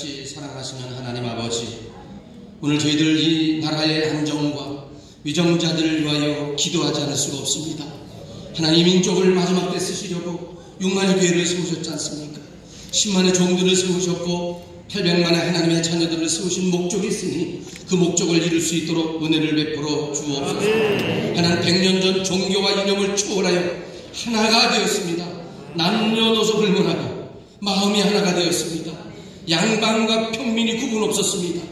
사랑하시는 하나님 아버지, 오늘 저희들 이 나라의 안정과 위정자들을 위하여 기도하지 않을 수가 없습니다. 하나님 민족을 마지막 때 쓰시려고 6만의 교회를 세우셨지 않습니까? 10만의 종들을 세우셨고 800만의 하나님의 자녀들을 세우신 목적이 있으니 그 목적을 이룰 수 있도록 은혜를 베풀어 주옵소서. 하나님 100년 전 종교와 이념을 초월하여 하나가 되었습니다. 남녀노소 불문하고 마음이 하나가 되었습니다. 양반과 평민이 구분 없었습니다.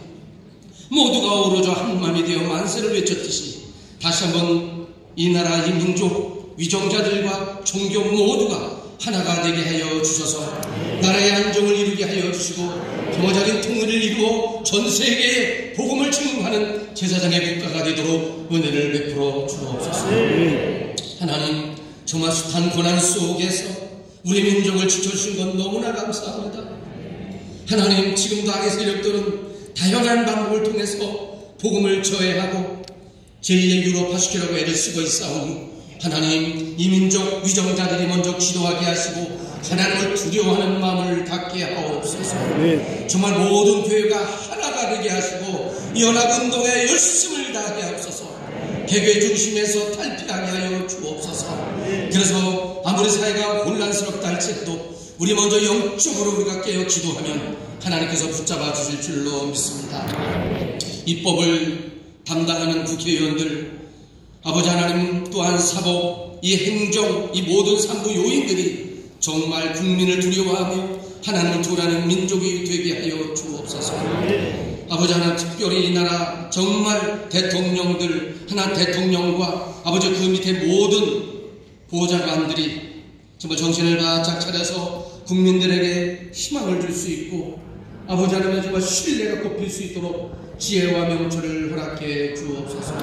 모두가 어우러져 한 마음이 되어 만세를 외쳤듯이 다시 한번 이 나라 이 민족 위정자들과 종교 모두가 하나가 되게 하여 주셔서 나라의 안정을 이루게 하여 주시고 평화적인 통일을 이루어 전 세계에 복음을 증하는 제사장의 국가가 되도록 은혜를 베풀어 주옵소서. 하나님 정말 숱한 고난 속에서 우리 민족을 지켜주신 건 너무나 감사합니다. 하나님 지금도 악의 세력들은 다양한 방법을 통해서 복음을 저해하고 제2의 유럽 파시키라고 애를 쓰고 있사오니 하나님 이 민족 위정자들이 먼저 기도하게 하시고 하나님을 두려워하는 마음을 갖게 하옵소서. 정말 모든 교회가 하나가 되게 하시고 연합운동에 열심을 다하게 하옵소서. 개교의 중심에서 탈피하게 하여 주옵소서. 그래서 아무리 사회가 혼란스럽다 할지라도 우리 먼저 영적으로 우리가 깨어 기도하면 하나님께서 붙잡아 주실 줄로 믿습니다. 입법을 담당하는 국회의원들, 아버지 하나님 또한 사법, 이 행정, 이 모든 상부 요인들이 정말 국민을 두려워하며 하나님을 두라는 민족이 되게 하여 주옵소서. 아버지 하나님 특별히 이 나라 정말 대통령들, 하나 대통령과 아버지 그 밑에 모든 보좌관들이 정말 정신을 바짝 차려서 국민들에게 희망을 줄 수 있고 아버지 하나님 정말 신뢰가 꼽힐 수 있도록 지혜와 명철을 허락해 주옵소서.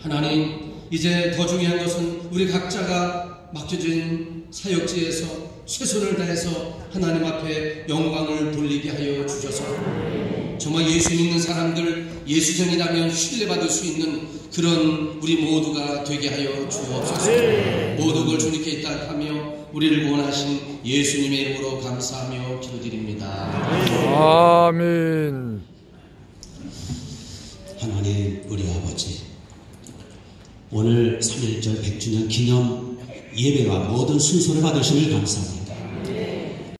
하나님 이제 더 중요한 것은 우리 각자가 맡겨진 사역지에서 최선을 다해서 하나님 앞에 영광을 돌리게 하여 주셔서 정말 예수 믿는 사람들 예수전이라면 신뢰받을 수 있는 그런 우리 모두가 되게 하여 주옵소서. 모든 걸 주님께 있다 하며 우리를 구원하신 예수님의 이름으로 감사하며 기도드립니다. 아멘. 하나님 우리 아버지 오늘 3.1절 100주년 기념 예배와 모든 순서를 받으심을 감사합니다.